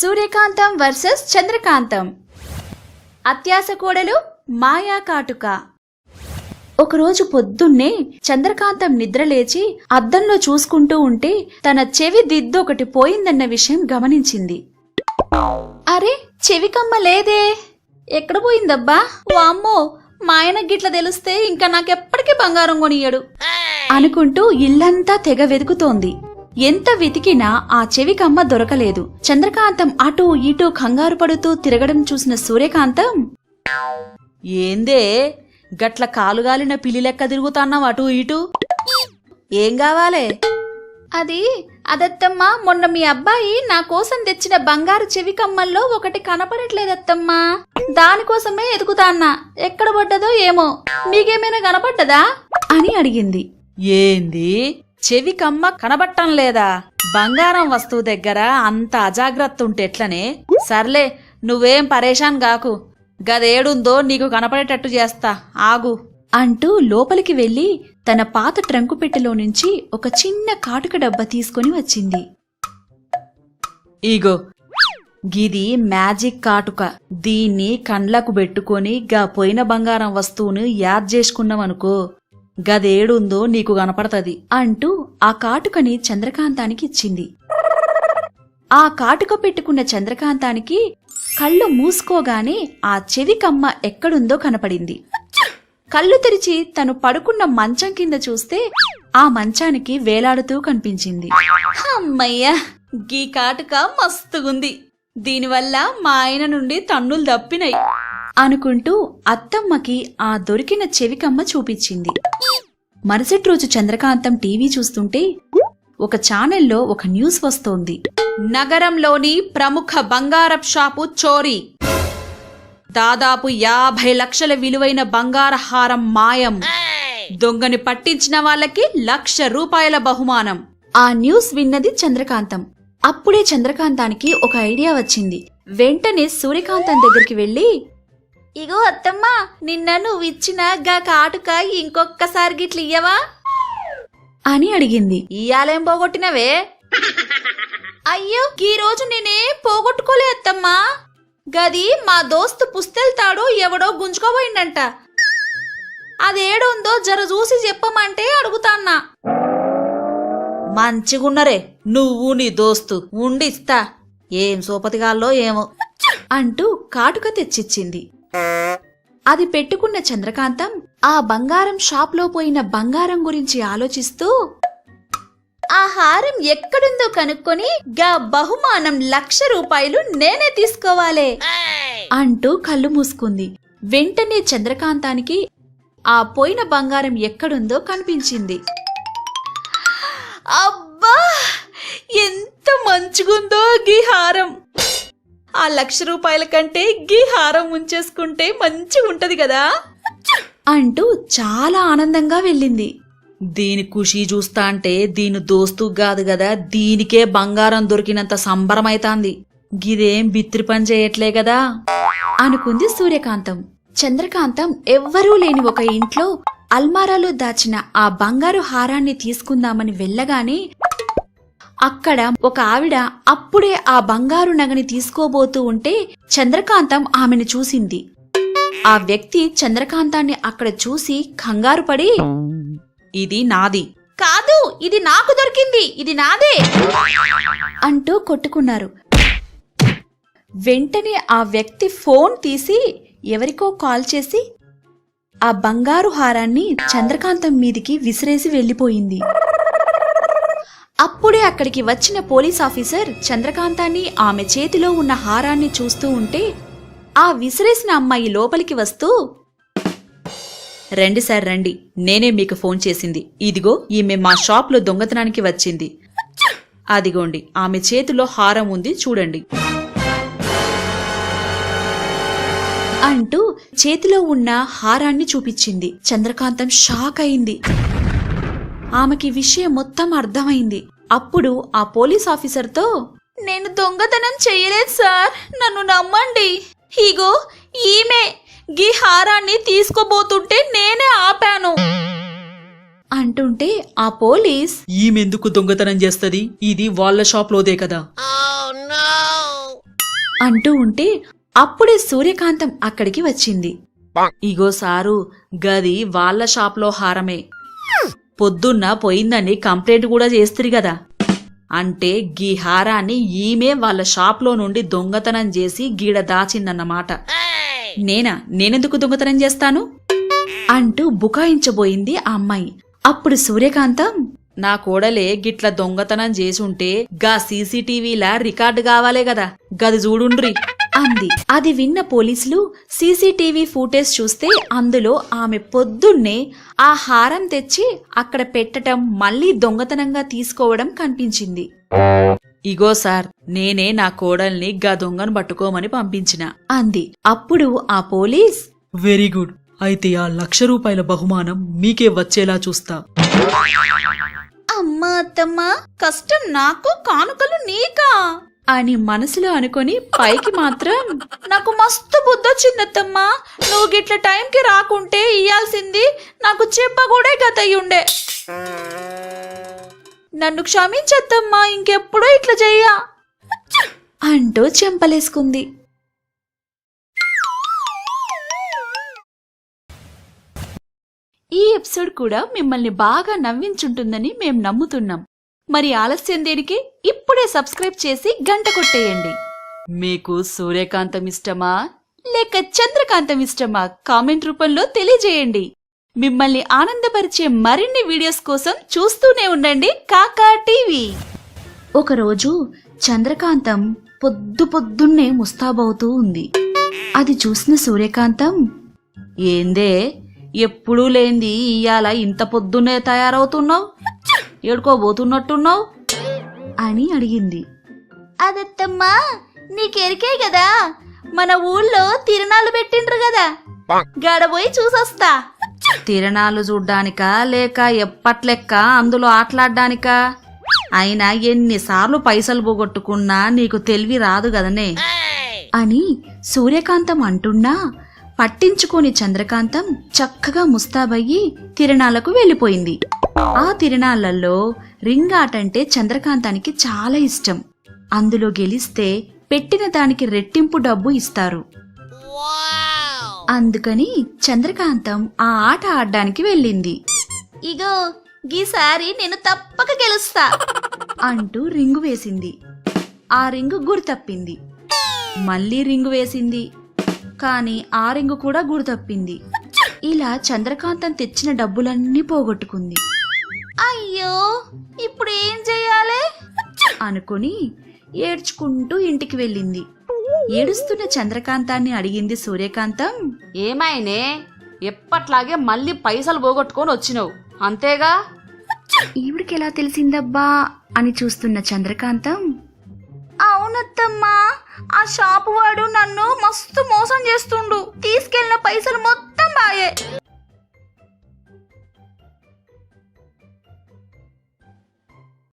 సూర్యకాంతం versus చంద్రకాంతం. అత్యాస కోడలు మాయా కాటుక. ఒకరోజు పొద్దున్నే చంద్రకాంతం నిద్రలేచి అద్దంలో చూసుకుంటూ ఉంటే తన చెవి దిద్దొకటి పోయిందన్న విషయం గమనించింది. అరే చెవికమ్మ లేదే. ఎక్కడ పోయిందబ్బా? వామ్మో మా ఆయన గిట్ల తెలిస్తే ఇంకా నాకెప్పటికీ బంగారం కొనియడు అనుకుంటూ ఇల్లంతా తెగ వెతుకుతోంది. ఎంత వెతికినా ఆ చెవికమ్మ దొరకలేదు. చంద్రకాంతం అటూ ఇటూ కంగారు పడుతూ తిరగడం చూసిన సూర్యకాంతం ఏందే? గట్ల కాలుగాలిన పిల్లి లెక్క తిరుగుతున్నావు అటు ఇటు? ఏం కావాలే? అది అదత్తమ్మా మొన్న మీ అబ్బాయి నా కోసం తెచ్చిన బంగారు చెవి కమ్మల్లో ఒకటి కనపడట్లేదత్తమ్మా. దానికోసమే ఎదుగుతాన్నా. ఎక్కడ పడ్డదో ఏమో. మీకేమైనా కనపడ్డదా? అని అడిగింది. ఏంది? చెవి కమ్మ కనబట్టం లేదా? బంగారం వస్తువు దగ్గర అంత అజాగ్రత్త ఉంటే ఎట్లనే? సర్లే నువ్వేం పరేషాన్ గాకు. గదేడుందో నీకు కనపడేటట్టు చేస్తా. ఆగు. అంటూ లోపలికి వెళ్ళి తన పాత ట్రంకు పెట్టెలో నుంచి ఒక చిన్న కాటుక డబ్బా తీసుకొని వచ్చింది. ఇగో గిది మ్యాజిక్ కాటుక. దీన్ని కండ్లకు పెట్టుకొని గా పోయిన బంగారం వస్తువును యాద్ చేసుకున్నావనుకో గదేడుందో నీకు కనపడతది అంటూ ఆ కాటుకని చంద్రకాంతానికి ఇచ్చింది. ఆ కాటుక పెట్టుకున్న చంద్రకాంతానికి కళ్ళు మూసుకోగానే ఆ చెవి కమ్మ ఎక్కడుందో కనపడింది. కళ్ళు తెరిచి తను పడుకున్న మంచం కింద చూస్తే ఆ మంచానికి వేలాడుతూ కనిపించింది. అమ్మయ్యా గీ కాటుక మస్తుగుంది. దీనివల్ల మా ఆయన నుండి తన్నులు తప్పినాయి అనుకుంటూ అత్తమ్మకి ఆ దొరికిన చెవికమ్మ చూపించింది. మరుసటి రోజు చంద్రకాంతం టీవీ చూస్తుంటే ఒక ఛానల్లో ఒక న్యూస్ వస్తోంది. నగరంలోని ప్రముఖ బంగారం షాపు చోరీ. దాదాపు యాభై లక్షల విలువైన బంగారహారం మాయం. దొంగని పట్టించిన వాళ్ళకి లక్ష రూపాయల బహుమానం. ఆ న్యూస్ విన్నది చంద్రకాంతం. అప్పుడే చంద్రకాంతానికి ఒక ఐడియా వచ్చింది. వెంటనే సూర్యకాంతం దగ్గరికి వెళ్ళి ఇగో అత్తమ్మా నిన్న నువ్వు ఇచ్చిన గా కాటుక ఇంకొక్కసారి గిట్ల ఇయ్యవా? అని అడిగింది. ఇయాలేం పోగొట్టినవే? అయ్యో ఈ రోజు నేనే పోగొట్టుకోలే అత్తమ్మా. గది మా దోస్తు పుస్తెళ్తాడు ఎవడో గుంజుకోబోయిందంట అదేడుందో జర చూసి చెప్పమంటే అడుగుతాన్నా. మంచిగున్నరే నువ్వు నీ దోస్తు ఉండిస్తా. ఏం సోపతిగాల్లో ఏమో. అంటూ కాటుక తెచ్చిచ్చింది. అది పెట్టుకున్న చంద్రకాంతం ఆ బంగారం షాప్లో పోయిన బంగారం గురించి ఆలోచిస్తూ ఆ హారం ఎక్కడుందో కనుక్కొని గా బహుమానం లక్ష రూపాయలు నేనే తీసుకోవాలే అంటూ కళ్ళు మూసుకుంది. వెంటనే చంద్రకాంతానికి ఆ పోయిన బంగారం ఎక్కడుందో కనిపించింది. అబ్బా! ఎంత మంచిగుందో గీ హారం! ఆ లక్ష రూపాయల కంటే గీ హారం ఉంచేసుకుంటే మంచిగా ఉంటది కదా? అంటూ చాలా ఆనందంగా వెళ్ళింది. దీని ఖుషి చూస్తా అంటే దీని దోస్తు కాదు కదా దీనికే బంగారం దొరికినంత సంబరమైతాంది. గిదేం బిత్రి పని చేయట్లే కదా? అనుకుంది సూర్యకాంతం. చంద్రకాంతం ఎవ్వరూ లేని ఒక ఇంట్లో అల్మారాలో దాచిన ఆ బంగారు హారాన్ని తీసుకుందామని వెళ్ళగానే అక్కడ ఒక ఆవిడ అప్పుడే ఆ బంగారు నగని తీసుకోబోతూ ఉంటే చంద్రకాంతం ఆమెను చూసింది. ఆ వ్యక్తి చంద్రకాంతాన్ని అక్కడ చూసి కంగారు పడి ఇది నాది. కాదు ఇది నాకు దొరికింది ఇది నాదే. అంటూ కొట్టుకున్నారు. వెంటనే ఆ వ్యక్తి ఫోన్ తీసి ఎవరికో కాల్ చేసి ఆ బంగారు హారాన్ని చంద్రకాంతం మీదికి విసిరేసి వెళ్ళిపోయింది. అప్పుడే అక్కడికి వచ్చిన పోలీస్ ఆఫీసర్ చంద్రకాంతాన్ని ఆమె చేతిలో ఉన్న హారాన్ని చూస్తూ ఉంటే ఆ విసిరేసిన అమ్మాయి లోపలికి వస్తూ రండి సార్ రండి. నేనే మీకు ఫోన్ చేసింది. ఇదిగో ఈమె మా షాప్లో దొంగతనానికి వచ్చింది. అదిగోండి ఆమె చేతిలో హారం ఉంది చూడండి. అంటూ చేతిలో ఉన్న హారాన్ని చూపించింది. చంద్రకాంతం షాక్ అయింది. ఆమెకి విషయం మొత్తం అర్థమైంది. అప్పుడు ఆ పోలీస్ ఆఫీసర్తో నేను దొంగతనం చెయ్యలేదు సార్. నన్ను నమ్మండి. ఇగో ఈమె గీ హారాన్ని తీసుకోబోతుంటే నేనే ఆపాను. అంటుంటే ఆ పోలీస్ ఈమెందుకు దొంగతనం చేస్తది? ఇది వాళ్ళ షాప్లోదే కదా. అంటూ ఉంటే అప్పుడే సూర్యకాంతం అక్కడికి వచ్చింది. ఇగో సారు గది వాళ్ళ షాప్లో హారమే. పొద్దున్న పోయిందని కంప్లైంట్ కూడా చేస్తిరి కదా అంటే గీ హారాన్ని ఈమె వాళ్ళ షాప్లో నుండి దొంగతనం చేసి గీడ దాచిందన్నమాట. నేనా? నేనెందుకు దొంగతనం చేస్తాను? అంటూ బుకాయించబోయింది ఆ అమ్మాయి. అప్పుడు సూర్యకాంతం నా కోడలే గిట్ల దొంగతనం చేసుంటే గా సీసీటీవీలా రికార్డు కావాలే కదా గది చూడుండ్రి. అంది. అది విన్న పోలీసులు సీసీటీవీ ఫుటేజ్ చూస్తే అందులో ఆమె పొద్దున్నే ఆ హారం తెచ్చి అక్కడ పెట్టటం మళ్ళీ దొంగతనంగా తీసుకోవడం కనిపించింది. ఇగో సార్ నేనే నా కోడల్ని గా దొంగను పట్టుకోమని పంపించిన. అంది. అప్పుడు ఆ పోలీస్ వెరీ గుడ్. అయితే ఆ లక్ష రూపాయల బహుమానం మీకే వచ్చేలా చూస్తా. అమ్మా అత్తమ్మ కష్టం నాకు కానుకలు నీకా? అని మనసులో అనుకొని పైకి మాత్రం నాకు మస్తు బుద్ధొచ్చిందత్తమ్మా నువ్వు గిట్ల టైంకి రాకుంటే ఇయ్యాల్సింది నాకు చెప్పకూడే గతయ్యుండే. నన్ను క్షమించత్తమ్మా ఇంకెప్పుడూ ఇట్లా చెయ్యా. అంటూ చెంపలేసుకుంది. ఈ ఎపిసోడ్ కూడా మిమ్మల్ని బాగా నవ్వించుంటుందని మేం నమ్ముతున్నాం. మరి ఆలస్యం దేనికి? ఇప్పుడే సబ్స్క్రైబ్ చేసి గంట కొట్టేయండి. మీకు సూర్యకాంతం ఇష్టమా? లేక చంద్రకాంతం ఇష్టమా? కామెంట్ రూపంలో తెలియజేయండి. మిమ్మల్ని ఆనందపరిచే మరిన్ని వీడియోస్ కోసం చూస్తూనే ఉండండి కాకా టీవీ. ఒకరోజు చంద్రకాంతం పొద్దు పొద్దున్నే ముస్తాబవుతూ ఉంది. అది చూసిన సూర్యకాంతం ఏందే ఎప్పుడూ లేంది ఇయ్యాల ఇంత పొద్దున్నే తయారవుతున్నావు? ఏడుకోబోతున్నట్టున్నావు? అని అడిగింది. అదత్తమ్మా నీకెరికే కదా. మన ఊళ్ళో తిరణాలు పెట్టిండ్రు కదా. గడబోయి చూసొస్తా. తిరణాలు చూడ్డానికా లేక ఎప్పట్లెక్క అందులో ఆటలాడ్డానికా? అయినా ఎన్నిసార్లు పైసలు పోగొట్టుకున్నా నీకు తెలివి రాదు గదనే అని సూర్యకాంతం అంటున్నా పట్టించుకోని చంద్రకాంతం చక్కగా ముస్తాబయ్యి తిరణాలకు వెళ్ళిపోయింది. ఆ తిరణాలలో రింగ్ ఆట అంటే చంద్రకాంతానికి చాలా ఇష్టం. అందులో గెలిస్తే పెట్టిన దానికి రెట్టింపు డబ్బు ఇస్తారు. అందుకని చంద్రకాంతం ఆ ఆట ఆడడానికి వెళ్ళింది. ఇగో గీసారి నేను తప్పక గెలుస్తా. అంటూ రింగు వేసింది. ఆ రింగు గురి తప్పింది మళ్ళీ రింగు వేసింది. కాని ఆ రింగు కూడా గురి తప్పింది ఇలా చంద్రకాంతం తెచ్చిన డబ్బులన్నీ పోగొట్టుకుంది. ఇప్పుడు ఏం చెయ్యాలి అనుకుని ఏడ్చుకుంటూ ఇంటికి వెళ్ళింది. ఏడుస్తున్న చంద్రకాంతాన్ని అడిగింది సూర్యకాంతం. ఏమైనే? ఎప్పట్లాగే మళ్ళీ పైసలు పోగొట్టుకొని వచ్చినావు. అంతేగా? ఈవిడికి ఎలా తెలిసిందబ్బా? అని చూస్తున్న చంద్రకాంతం. అవునత్తమ్మా ఆ షాపు వాడు నన్ను మస్తు మోసం చేస్తుండు. తీసుకెళ్ళిన పైసలు మొత్తం బాయే